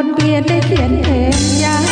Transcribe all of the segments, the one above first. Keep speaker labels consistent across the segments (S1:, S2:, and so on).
S1: คนเกลียนได้เขียนเองยา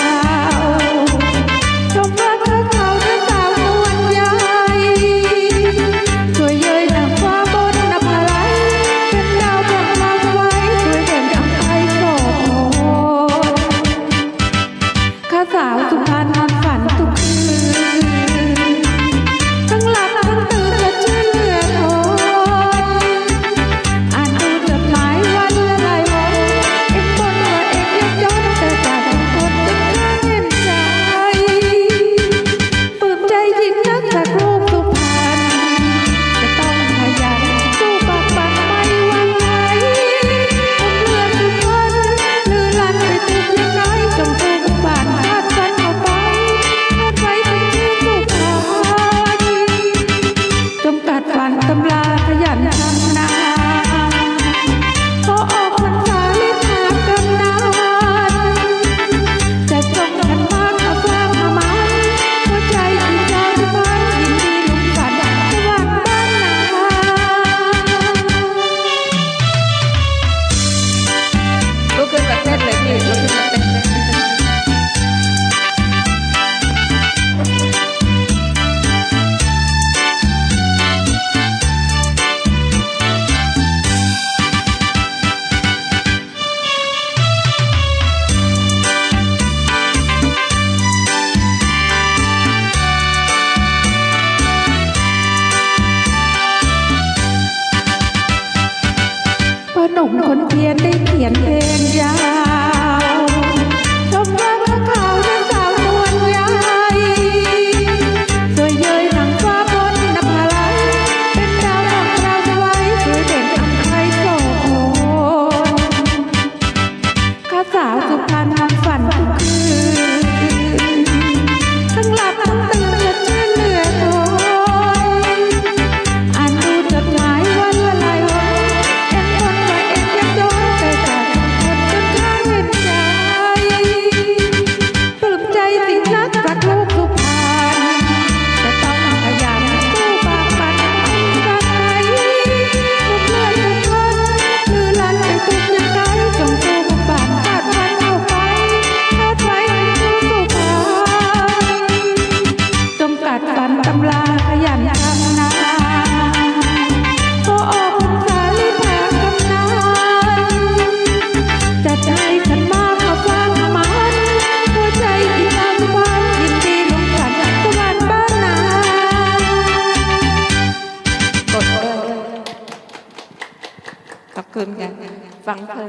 S1: หนุ่มคนเพียนได้เขียนเพลงยาวชมว่าข่าวเรื่องสาวนวลยายสวยเย้ยหนังฟ้าบนนภาลัยเป็นดาวดเราวสวยสวยเด่นอังไทยโสโคนข้าสาวสุพรรณฝันทุกคืน
S2: คุณค่ะฟังเพลิน